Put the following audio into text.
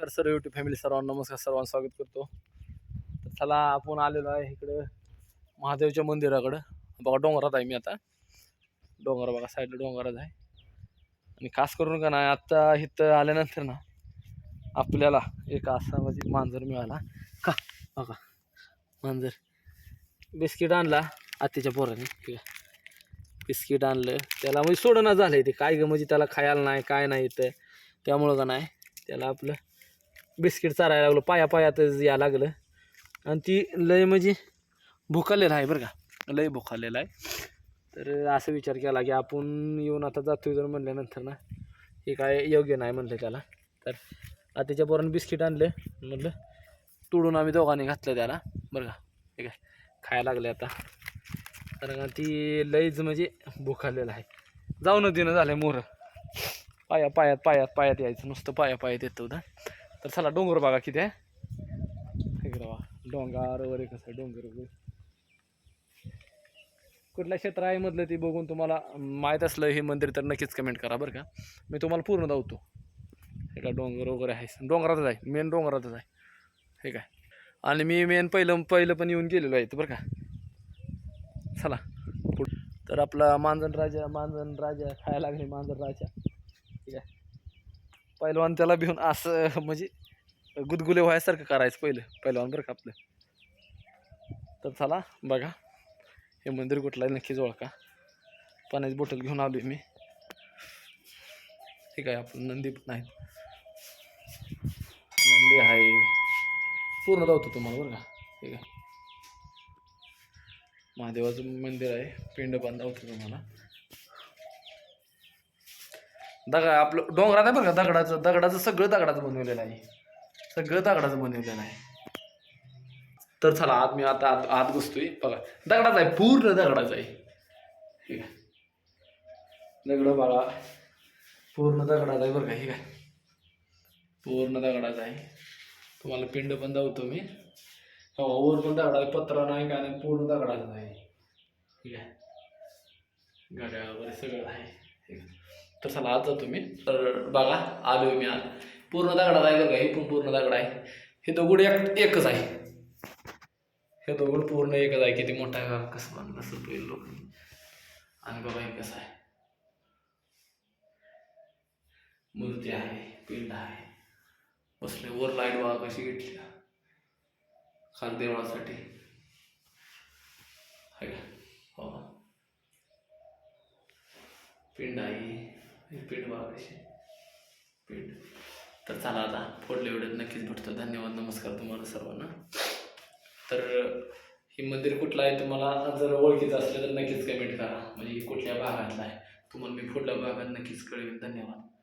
नमस्कार सर्व YouTube family सर्वांना नमस्कार सर्वांना स्वागत करतो. तर चला आपण आलेलो आहे इकडं महादेवच्या मंदिराकडं. बघा डोंगरात आहे मी आता. डोंगर बघा साईडला डोंगरात आहे. आणि खास करून का नाही आत्ता इथं आल्यानंतर ना आपल्याला एक असा म्हणजे मांजर मिळाला. का? बघा मांजर. बिस्किट आणला आत्तीच्या पोराने. बिस्किट आणलं. त्याला म्हणजे सोडणं झालं ते. काय गं म्हणजे त्याला खायला नाही काय नाही इथं. त्यामुळं का नाही त्याला आपलं बिस्किट चारायला लागलो पाया पायातच या लागलं. आणि ती लय म्हणजे भुकालेलं आहे बरं का. लय भुकालेलं आहे. तर असं विचार केला की आपण येऊन आता जातोय जर म्हणल्यानंतर ना हे काय योग्य नाही म्हणलं त्याला. तर आताच्या पोरानं बिस्किट आणलं म्हटलं तोडून आम्ही दोघांनी घातलं त्याला बरं का. ठीक आहे खायला लागले आता. कारण ती लईच म्हणजे भुकालेलं आहे. जाऊन देणं झालं आहे मोरं. पाया पायात पायात पायात यायचं. नुसतं पाया पायात येतं होतं. तर चला डोंगर बघा किती आहे. बघा डोंगर वगैरे कसं आहे, डोंगर वगैरे. कुठल्या क्षेत्र आहे मधलं ते बघून तुम्हाला माहीत असलं हे मंदिर तर नक्कीच कमेंट करा बरं का. मी तुम्हाला पूर्ण दावतो हे का डोंगर वगैरे आहे. डोंगरातच आहे मेन डोंगरातच आहे. हे काय? आणि मी मेन पहिलं पहिलं पण येऊन गेलेलो आहे बरं का. चला तर आपला मांजन राजा मांजन राजा खायला लागले मांजन राजा. ठीक आहे. पहिलवान त्याला भिवून असं म्हणजे गुदगुले व्हायसारखं करायचं पहिलं पहिलवान बरं का आपलं. तर चला बघा. हे मंदिर कुठलं आहे नक्कीच ओळखा पाण्याची बॉटल घेऊन आलो मी. ठीक आहे आपण नंदी पण आहेत. नंदी आहे. पूर्ण धावतो तुम्हाला बरं का? ठीक आहे. महादेवाचं मंदिर आहे. पिंड पण धावतो तुम्हाला. दगड आपलं डोंगरात आहे बरं का दगडाचं दगडाचं सगळं दगडाचं बनवलेलं आहे. सगळं दगडाचं बनवलेलं आहे. तर चला आत मी आता आत आत घुसतोय. बघा दगडाचा आहे पूर्ण दगडाचं आहे. ठीक आहे दगड बघा पूर्ण दगडाचा आहे बरं का ठीक आहे पूर्ण दगडाचा आहे. तुम्हाला पिंड पण दावतो मी. हो वर पण दगडा पत्र पत्रा नाही काय नाही पूर्ण दगडाचा आहे. ठीक आहे गाड्या वगैरे सगळं आहे. ठीक आहे तर चला आज जातो मी. तर बघा आलो मी आज. पूर्ण दगडात आहे बघा हे पण पूर्ण दगड आहे. हे दगड एक एकच आहे. हे दगड पूर्ण एकच आहे. किती मोठा आहे बघा कसं बांधलं असं पहिलं लोक आणि बघा हे कसं आहे. मूर्ती आहे पिंड आहे. बसले वर लाइट बघा कशी घेतली. खाल देवळासाठी. हो. पिंड आहे. पीठ पिंड पीठ तर चला आता फोडले व्हिडिओत नक्कीच भेटतो. धन्यवाद नमस्कार तुम्हाला सर्वांना. तर हे मंदिर कुठलं आहे तुम्हाला जर ओळखीचं असलं तर नक्कीच कमेंट करा. म्हणजे कुठल्या भागातलं आहे? तुम्हाला मी पुढल्या भागात नक्कीच कळवेन. धन्यवाद.